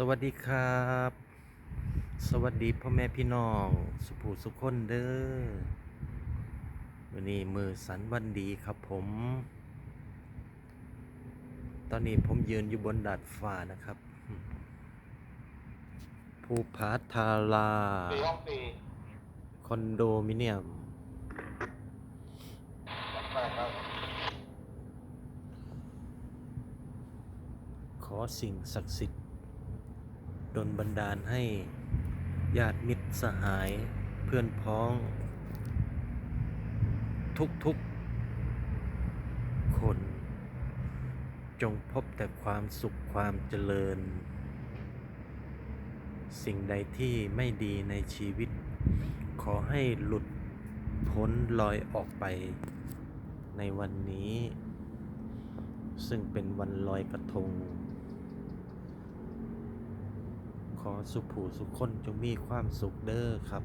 สวัสดีครับ สวัสดีพ่อแม่พี่น้อง สุภูสุขคนเด้อวันนี้มือสันวันดีครับผม ตอนนี้ผมยืนอยู่บนดาดฟ้านะครับ ภูผาทาราคอนโดมิเนียม ขอสิ่งศักดิ์สิทธิ์ ดลบันดาลให้ญาติมิตรสหายเพื่อนพ้อง ทุกๆ คน จงพบแต่ความสุขความเจริญ สิ่งใดที่ไม่ดีในชีวิต ขอให้หลุดพ้นลอยออกไปในวันนี้ ซึ่งเป็นวันลอยกระทง ข อสุขผูสุขคนจงมีความสุขเด้อครับ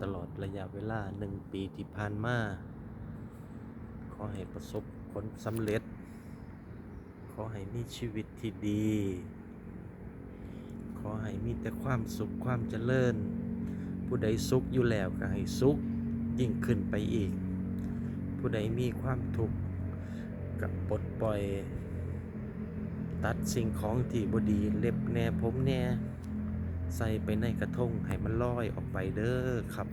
ตลอดระยะเวลาหนึ่งปีที่ผ่านมา ขอให้ประสบผลสำเร็จ ขอให้มีชีวิตที่ดี ขอให้มีแต่ความสุขความเจริญ ผู้ใดสุขอยู่แล้วก็ให้สุขยิ่งขึ้นไปอีก ผู้ใดมีความทุกข์กับปลดปล่อย ตัดสิ่งของที่บดีเล็บแน่ผมแน่ใส่ไปในกระทงให้มันลอยออกไปเด้อครับ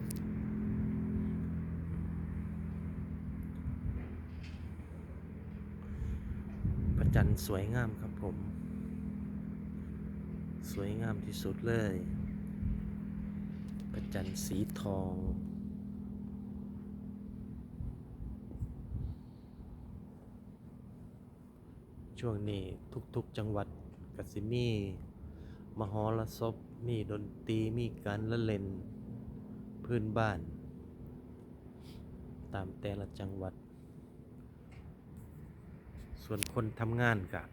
พระจันทร์สวยงามครับผม สวยงามที่สุดเลยพระจันทร์สีทอง ช่วงนี้ทุกๆจังหวัดกสิมี มหรสพมีดนตรีมีการละเล่น พื้นบ้าน ตามแต่ละจังหวัด ส่วนคนทำงานกะ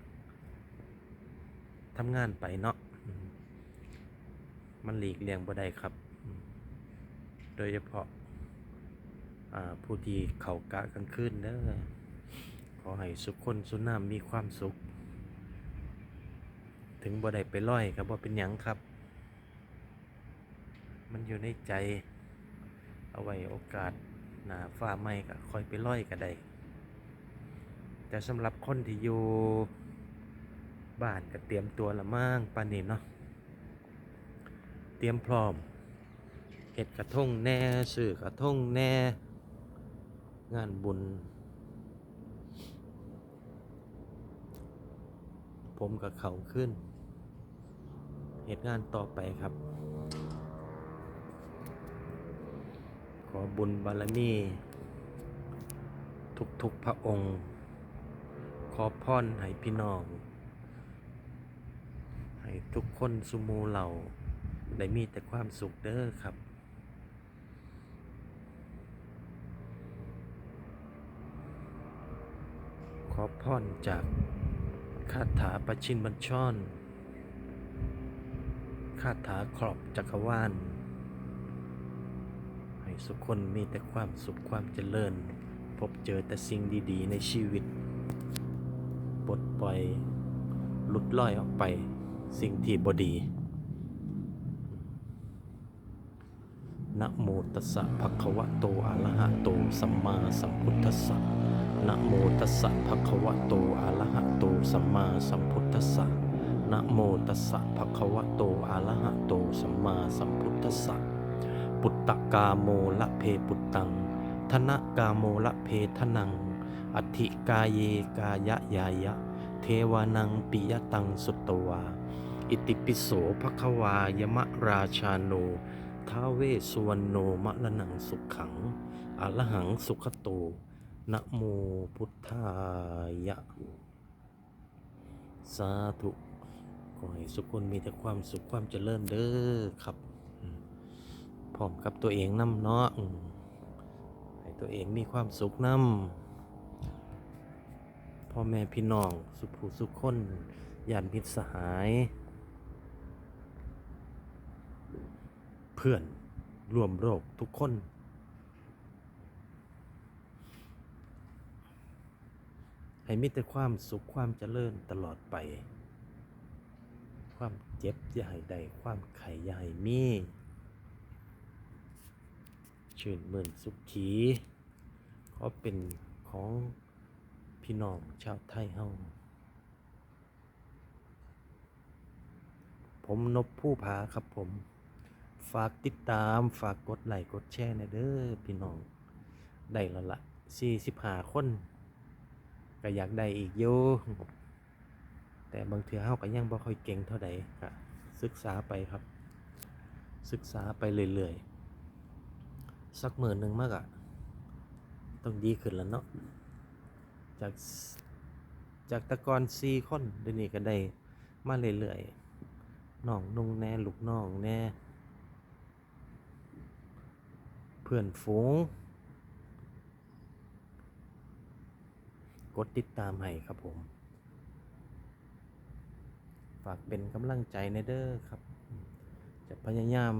ทำงานไปเนาะมันหลีกเลี่ยงบ่ได้ครับ โดยเฉพาะผู้ที่เขากะกลางคืนเด้อ อให้สุขคนสุนามมีความสุข ถึงบ่ได้ไปร้อยก็บ่เป็นหยังครับ มันอยู่ในใจ เอาไว้โอกาสหนาฟ้าไม่ก็คอยไปร้อยก็ได้แต่สำหรับคนที่อยู่บ้านก็เตรียมตัวละมั่งปานนี้เนาะเตรียมพร้อมเห็ดกระทงแน่ซื้อกระทงแน่ งานบุญ ผมกับเขาขึ้นเหตุงานต่อไปครับ ขอบุญบารมี ทุกๆพระองค์ ขอพรให้พี่น้อง ให้ทุกคนสุโมเราได้มีแต่ความสุขเด้อครับขอพรจาก คาถาประชินบัญชรคาถาครอบจักรวาล ให้สุขคนมีแต่ความสุขความเจริญ พบเจอแต่สิ่งดีๆในชีวิต ปลดปล่อยหลุดล่อยออกไปสิ่งที่บดีนะโมตัสสะภะคะวะโตอะระหะโตสัมมาสัมพุทธัสสะนะโมตัสสะภะคะวะโตอะระหะโต สัมมาสัมพุทธัสสะนะโมตัสสะภะคะวะโตอะระหะโตสัมมาสัมพุทธัสสะปุตตะกาโมละเพปุตตังธนะกาโมละเพทนัง อธิกาเยกายะยายะ เทวานังปิยตังสุตตวา อิติปิโสภะคะวายมะราชาโนท้าเวสสุวรรณโนมะละนังสุขขังอะระหังสุขโตนะโมพุทธายะ สาธุขอให้สุขคนมีแต่ความสุขความเจริญเด้อครับพร้อมกับตัวเองนำเนาะให้ตัวเองมีความสุขนำพ่อแม่พี่น้องสุขผู้สุขคนญาติมิตรสหาย เพื่อนร่วมโลกทุกคน ให้มีแต่ความสุขความเจริญตลอดไป ความเจ็บอย่าให้ได้ความไข่อย่าให้มี ชื่นมื่นสุขีขอเป็นของพี่น้องชาวไทยเฮาผมนบผู้ผาครับผม ฝากติดตามฝากกดไลค์กดแชร์นะเด้อพี่น้อง ได้แล้วละ45 คน ก็อยากได้อีกอยู่แต่บางเทื่อเฮาก็ยังบ่ค่อยเก่งเท่าใดก็ศึกษาไปครับ ศึกษาไปเรื่อยๆสักหมื่นหนึ่งมากอะต้องดีขึ้นแล้วเนาะจากจากตะกอนซีคนเดี๋ยวนี้ก็ได้มาเรื่อยๆน้องนุ่งแน่ลูกน้องแน่ เพื่อนฝูง กดติดตามให้ครับผม ฝากเป็นกำลังใจในเด้อครับ จะพยายาม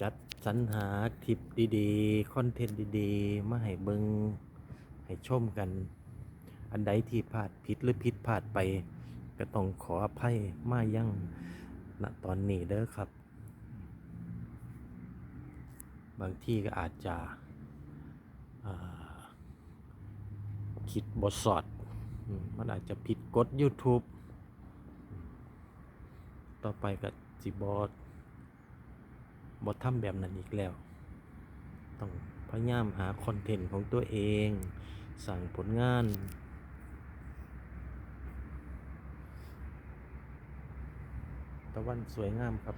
จัดสรรหาคลิปดีๆ คอนเทนต์ดีๆ มาให้เบิงให้ชมกัน อันใดที่พลาดผิดหรือผิดพลาดไป ก็ต้องขออภัยมายังณตอนนี้เด้อครับ บางที่ก็อาจจะอ่า คิดบทสอด มันอาจจะผิดกฎ YouTube ต่อไปก็สิบอสบอทำแบบนั้นอีกแล้ว ต้องพยายามหาคอนเทนต์ของตัวเอง สั่งผลงานตะวันสวยงามครับ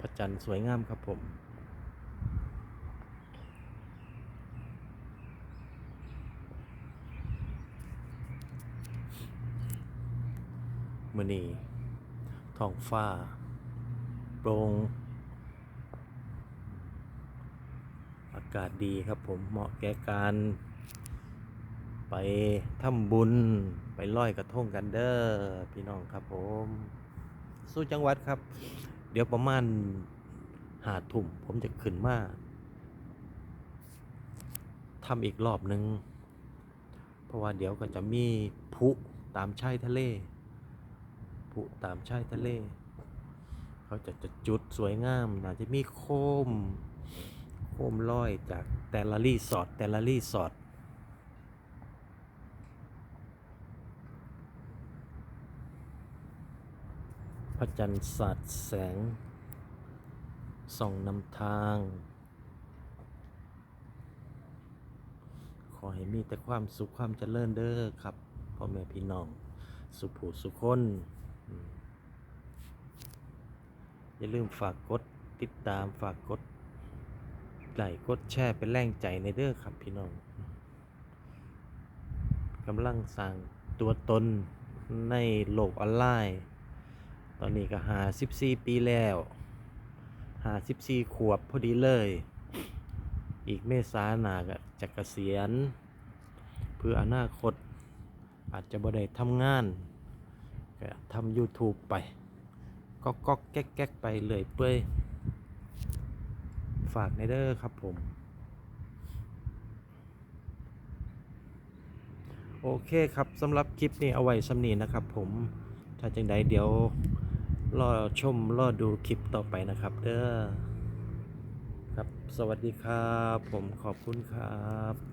พระจันทร์สวยงามครับผม มือนี้ท้องฟ้าโปร่งอากาศดีครับผมเหมาะแก่การ ไปทำบุญไปลอยกระทงกันเด้อพี่น้องครับผม สู้จังหวัดครับ เดี๋ยวประมาณหาทุ่มผมจะขึ้นมาทำอีกรอบหนึ่งเพราะว่าเดี๋ยวก็จะมีพุตามชายทะเล พลุตามชายทะเล เขาจะจะจุดสวยงามน่าจจะมีโคม โคมลอยจากแต่ละรีสอร์ทแต่ละรีสอร์ทพระจันทร์สาดแสง ส่องนำทาง ขอให้มีแต่ความสุขความเจริญเด้อครับพ่อแม่พี่น้อง สุขภูสุขคนอืม อย่าลืมฝากกดติดตามฝากกดไลค์กดแชร์เป็นแรงใจในเด้อครับพี่น้องกำลังสร้างตัวตนในโลกออนไลน์ ตอนนี้ก็หา14 ปีแล้วหา14ขวบพอดีเลย อีกเมษาหนาก็จะเกษียณ เพื่ออนาคตอาจจะบ่ได้ทำงานก็ทำ YouTube ไป ก็ก็แก๊กแก๊กไปเลยเปื่อยฝากในเด้อครับผม โอเคครับสำหรับคลิปนี้เอาไว้สำนีนะครับผม ถ้าจังใดเดี๋ยวรอชมรอดูคลิปต่อไปนะครับ เด้อครับสวัสดีครับ ผมขอบคุณครับ